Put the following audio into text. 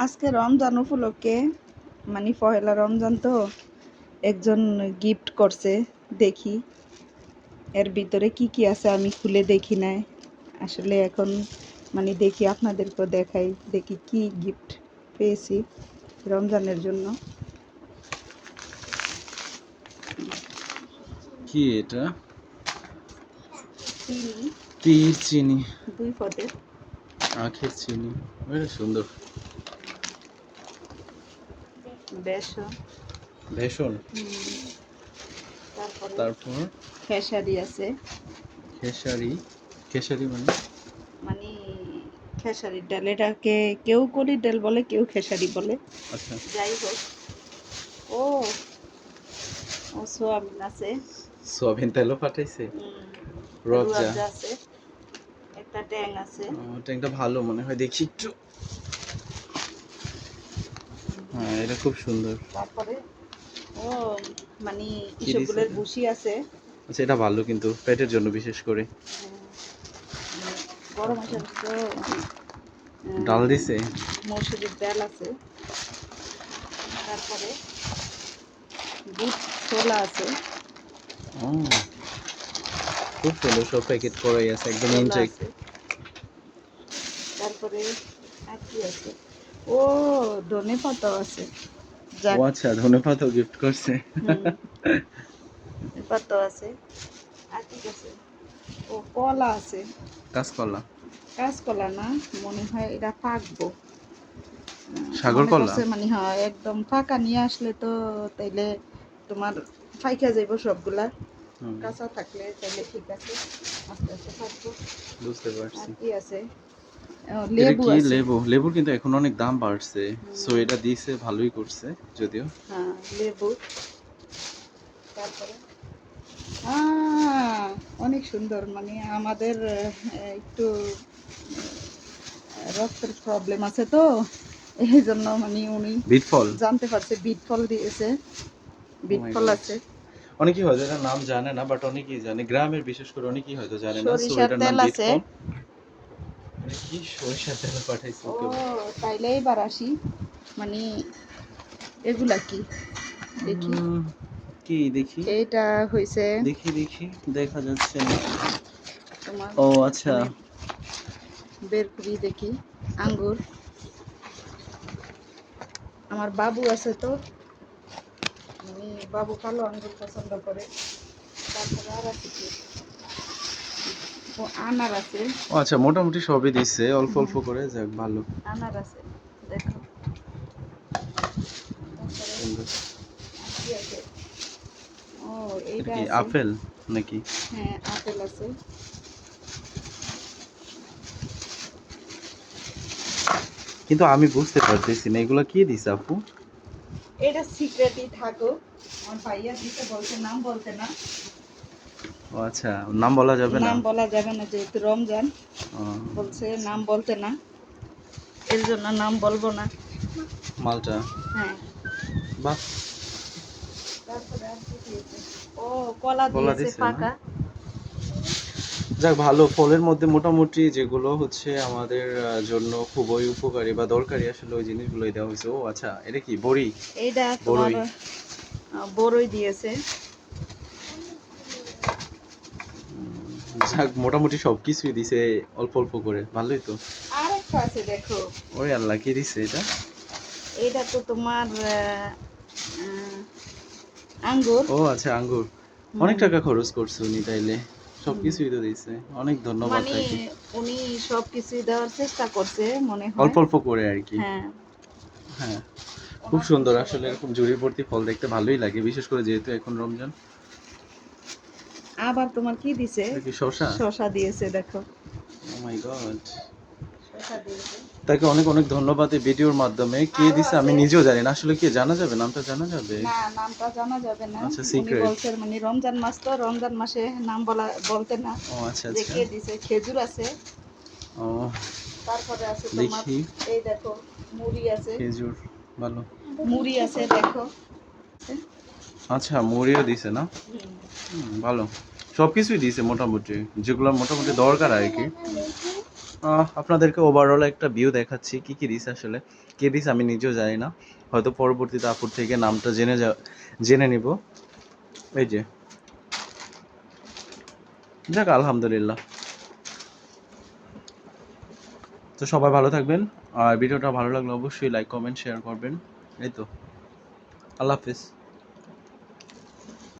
আজকে রমজান উপলক্ষে মানে পহেলা রমজান তো একজন গিফট করছে দেখি। এর ভিতরে কি কি আছে আমি খুলে দেখি নাই। আসলে এখন মানে দেখি আপনাদেরকেও দেখাই দেখি কি গিফট পেয়েছি রমজানের জন্য। কি এটা? চিনি। তীর চিনি। দুই পদের। আখের চিনি। সুন্দর। বেসন। হুম, তারপরে খেসারি আছে। খেসারি? খেসারি মানে? মানে খেসারির ডাল। এটাকে কেউ করি ডাল বলে কেউ খেসারি বলে। আচ্ছা। যাই হোক। ও ও সোয়াবিন আছে। সোয়াবিন তেলও পাঠাইছে? রবজা আছে। একটা ট্যাং আছে। ট্যাংটা ভালো মনে হয় দেখি একটু। হ্যাঁ এটা খুব সুন্দর। তারপরে ও মানে দিছে? ভুসি আছে। আচ্ছা এটা ভালো কিন্তু পেটের জন্য বিশেষ করে। উম, বড় মাসের তো ডাল দিছে? মসুরির ডাল আছে। তারপরে বুট ছোলা আছে। খুব সুন্দর সব প্যাকেট করাই আছে একদম ইনটেক তারপরে আর কি আছে। ও ধনে পাতাও আছে। ও আচ্ছা ধনে পাতাও গিফট করছে। ধনে আছে। আর কি আছে? ও কলা আছে। কাঁচকলা। কাঁচকলা না মনে হয় এটা পাকবো। সাগর কলা? মানে হয় একদম ফাঁকা নিয়ে আসলে তো তাইলে তোমার ফাইকা যাইব সবগুলা। কাঁচা থাকলে তাইলে ঠিক আছে। আস্তে আস্তে থাকব বুঝতে আর পারছি কি আছে? লেবু কি লেবু? লেবুর কিন্তু এখন অনেক দাম বাড়ছে। সো এটা দিছে ভালোই করছে যদিও। হ্যাঁ লেবু। তারপরে? অনেক সুন্দর। মানে আমাদের একটু রক্তের প্রবলেম আছে তো। এই জন্য মানে উনি বিট ফল জানতে পারছে বিট ফল দিয়েছে। Oh ফল আছে। অনেকেই হয়তো নাম জানে না বাট অনেকেই জানে। গ্রামের বিশেষ করে অনেকেই হয়তো জানে না। সরিষার তেল আছে। এটা কি সরিষার তেল পাঠাইছে ও তাইলে এবার আসি। মানে এগুলা কি? দেখি। কি দেখি? এইটা হয়েছে দেখি দেখি দেখা যাচ্ছে। ও আচ্ছা। বের করি দেখি। আঙ্গুর। আমার বাবু আছে তো। মানে বাবু কালো আঙ্গুর পছন্দ করে। তারপরে আর আছে কি? আনার আছে। ও আচ্ছা মোটামুটি সবই দিচ্ছে অল্প অল্প করে যাক ভালো। আনার আছে দেখো। ও এইটা আপেল নাকি? হ্যাঁ আপেল আছে। কিন্তু আমি বুঝতে পারতেছি না এগুলো কি দিছে আপু? এটা সিক্রেটই থাকো আমার ভাইয়া দিতে বলছে নাম বলতে না। ও আচ্ছা নাম বলা যাবে না? নাম বলা যাবে না যেহেতু রমজান। বলছে নাম বলতে না। এর জন্য নাম বলব না। মালটা? হ্যাঁ। বাহ? ও কলা দিয়েছে পাকা। যাক ভালো। ফলের মধ্যে মোটামুটি যেগুলো হচ্ছে আমাদের জন্য খুবই উপকারী বা দরকারি আসলে ওই জিনিসগুলোই দেওয়া হয়েছে। ও আচ্ছা এটা কি? বড়ি? এইটা বড়ই। বড়ই দিয়েছে। যাক মোটামুটি সব কিছুই দিছে অল্প অল্প করে। ভালোই তো। আর একটা আছে দেখো। ওরে আল্লাহ কি দিছে এটা? এইটা তো তোমার আঙ্গুর। ও আচ্ছা আঙ্গুর। অনেক টাকা খরচ করছে উনি তাইলে। সব কিছুই তো দিছে। অনেক ধন্যবাদ মানে তাকে। উনি সব কিছু দেওয়ার চেষ্টা করছে মনে হয়। অল্প অল্প করে আর কি। হ্যাঁ। হ্যাঁ। খুব সুন্দর আসলে এরকম জুড়ি ভর্তি ফল দেখতে ভালোই লাগে বিশেষ করে যেহেতু এখন রমজান। আবার তোমার কি দিছে? শশা শশা দিয়েছে দেখো। ও মাই গড তাকে অনেক অনেক ধন্যবাদ এই ভিডিওর মাধ্যমে। কে দিছে আমি নিজেও জানি না। আসলে কি জানা যাবে? নামটা জানা যাবে? না নামটা জানা যাবে না। আচ্ছা, secret. বলছেন মানে রমজান মাস তো রমজান মাসে নাম বলা বলতে না। ও আচ্ছা আচ্ছা। কে দিছে খেজুর আছে। ও তারপরে আছে তোমার এই দেখো মুড়ি আছে। খেজুর ভালো। মুড়ি আছে দেখো। আচ্ছা মুড়িও দিছে না? ভালো। সব কিছুই দিয়েছে মোটামুটি, যেগুলো মোটামুটি দরকার আর কি। আপনাদেরকে ওভারঅল একটা ভিউ দেখাচ্ছি, কি কি দিস আসলে। কে দিস আমি নিজেও জানি না। হয়তো পরবর্তীতে আপুর থেকে নামটা জেনে যা জেনে নিব। এই যে। যাক, আলহামদুলিল্লাহ। তো সবাই ভালো থাকবেন, আর ভিডিওটা ভালো লাগলে অবশ্যই লাইক কমেন্ট শেয়ার করবেন। এই তো। আল্লাহ হাফিজ।